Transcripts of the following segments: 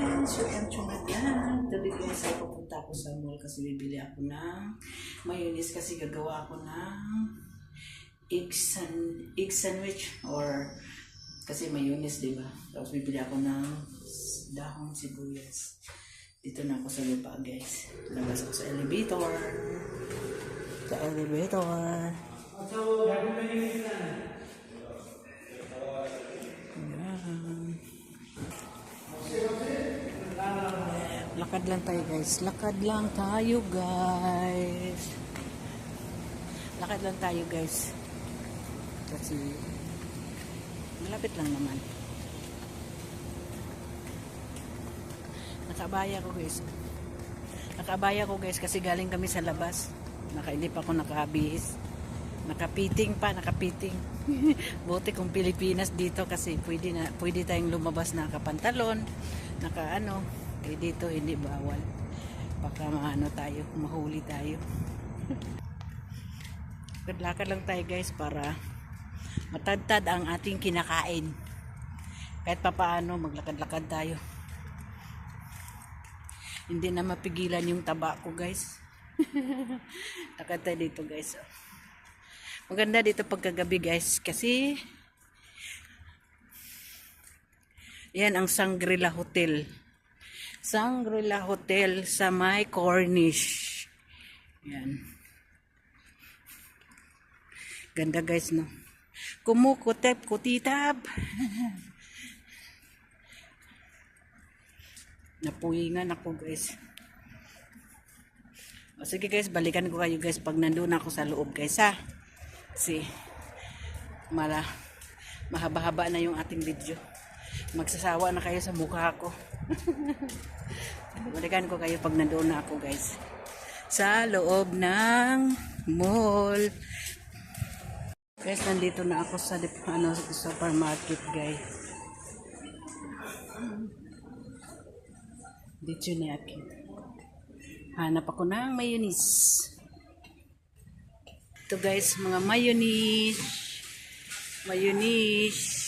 friends, your M. Chumadyan. Today guys ay pupunta ako sa mall kasi bibili ako ng mayonnaise kasi gagawa ako ng egg, san, egg sandwich or kasi mayonnaise, di ba? Tapos bibili ako ng dahon sibuyas. Dito na ako sa lupa guys. Labas ako sa elevator. Sa elevator. Ayan. Lakad lang tayo guys. Lakad lang tayo guys. Lakad lang tayo guys. Kasi malapit lang naman. Nakabaya ko guys. Nakabaya ko guys kasi galing kami sa labas. Naka, hindi pa ako nakabihis. Nakapiting pa, nakapiting. Buti kung Pilipinas dito kasi pwede na pwede tayong lumabas na nakapantalon, naka ano, eh dito hindi bawal. Baka maano tayo, mahuli tayo. Lakad lang tayo guys para matadtad ang ating kinakain. Kahit papaano maglakad-lakad tayo. Hindi na mapigilan yung taba ko guys. Lakad tayo dito guys. Maganda dito pagkagabi guys kasi yan ang Sangrila Hotel. Sangrila Hotel sa May Cornish. Yan. Ganda guys no. Kumukutep kutitab. Napuyingan ako guys. O sige guys, balikan ko kayo guys pag nandun ako sa loob guys ha. Kasi mala mahaba-haba na yung ating video. Magsasawa na kayo sa mukha ko. Balikan ko kayo pag nandoon na ako guys. Sa loob ng mall. Guys, nandito na ako sa ano, supermarket guys. Dito na akin. Hanap ako ng mayonnaise. Ito guys, mga mayonnaise. Mayonnaise.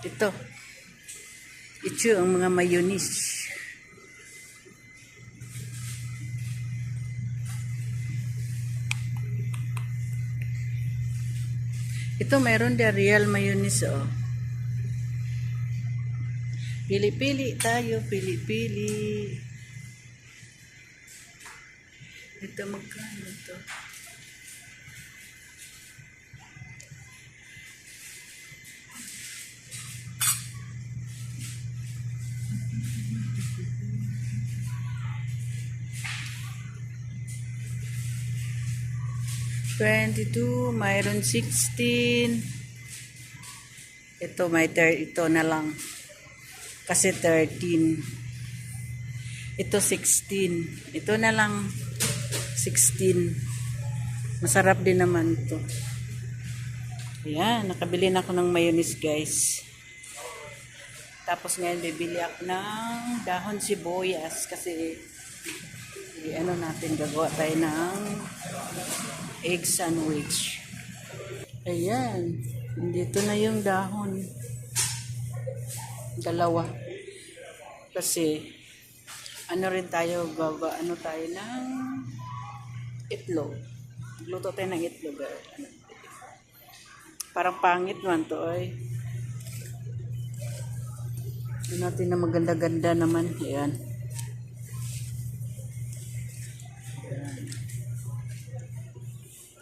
Ito. Ito ang mga mayonnaise. Ito meron din real mayonnaise oh. Pili-pili tayo, pili-pili. Ito magkano to? Twenty-two, mayroon sixteen. Ito may thir ito na lang. Kasi 13. Ito 16. Ito na lang 16. Masarap din naman to. Ayan, nakabili na ako ng mayonnaise guys. Tapos ngayon bibili ako ng dahon sibuyas kasi i- ano natin gagawa tayo ng egg sandwich. Ayan, dito na yung dahon dalawa. Kasi, ano rin tayo, gaga, ano tayo ng itlog. Luto tayo ng itlog. eh. Parang pangit man to, ay. Ano natin na maganda-ganda naman. Ayan.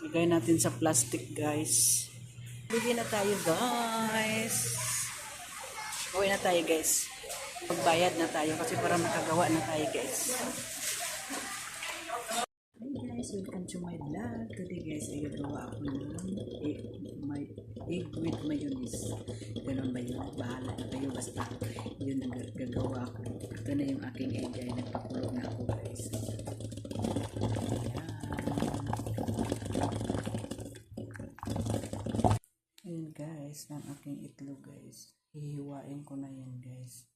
Lagay natin sa plastic, guys. Bigyan na tayo, guys. Uwi na tayo guys. Magbayad na tayo kasi para makagawa na tayo guys. Hey guys, welcome to my vlog. Today guys, ay gagawa ako ng egg, my, egg with mayonnaise. Ganun ba yun? Bahala na kayo basta yun ang gagawa ko. Ito na yung aking egg ay nagpakulo na ako guys. Guys, ng aking itlog guys. Hihiwain ko na yan guys.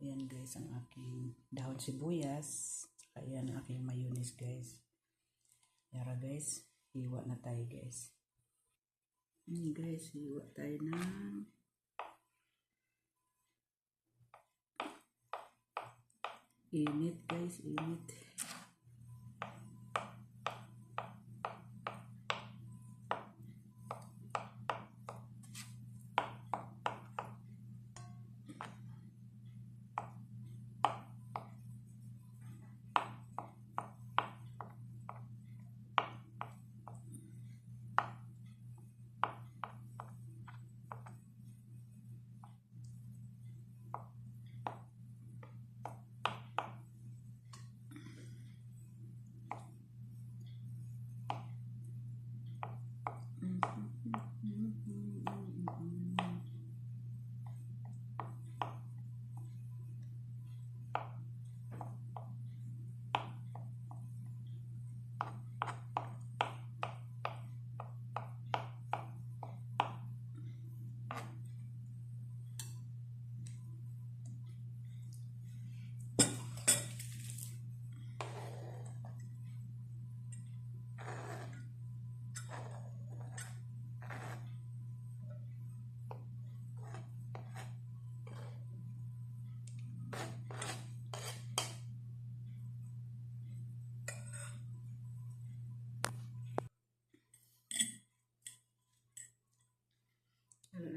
Ayan guys, ang aking dahon sibuyas. Saka yan ang aking mayonnaise guys. Yara guys, hiwa na tayo guys. Hmm, guys, hiwa tayo ng init guys, init.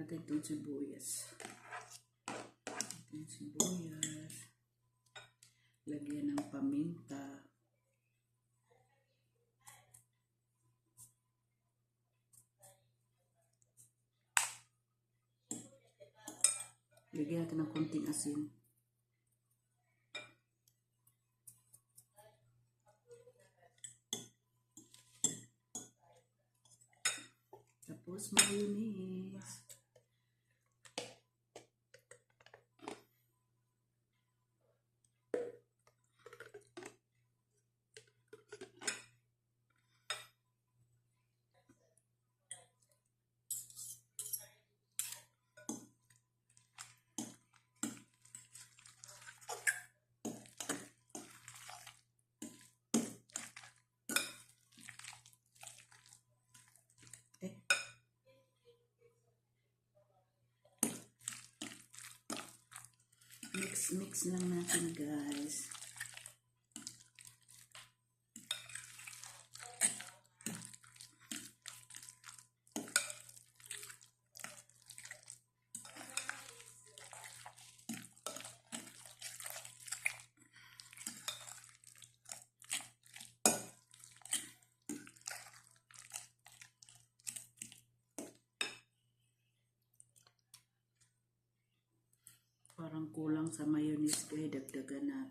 Natin itong sibuyas. Itong sibuyas. Lagyan ng paminta. Lagyan natin ng konting asin. Tapos mayonnaise. Eh. Mix, lang natin guys. Parang kulang sa mayonnaise kaya dagdagan natin.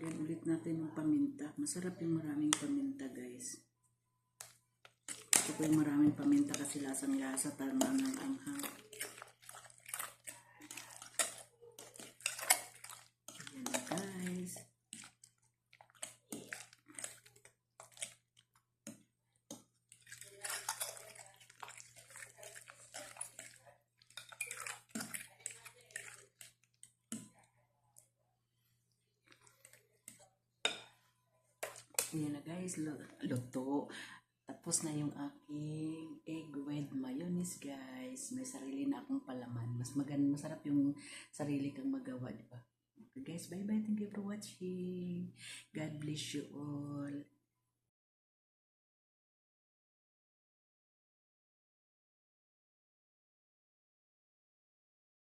Lagyan ulit natin ng paminta. Masarap yung maraming paminta, guys. Ito yung maraming paminta kasi lasang lasa, tama ng anghang. Ayan na, guys. Ayan na guys, lu- luto. Tapos na yung aking egg with mayonnaise guys. May sarili na akong palaman. Mas magan masarap yung sarili kang magawa, di ba? Okay guys, bye bye. Thank you for watching. God bless you all.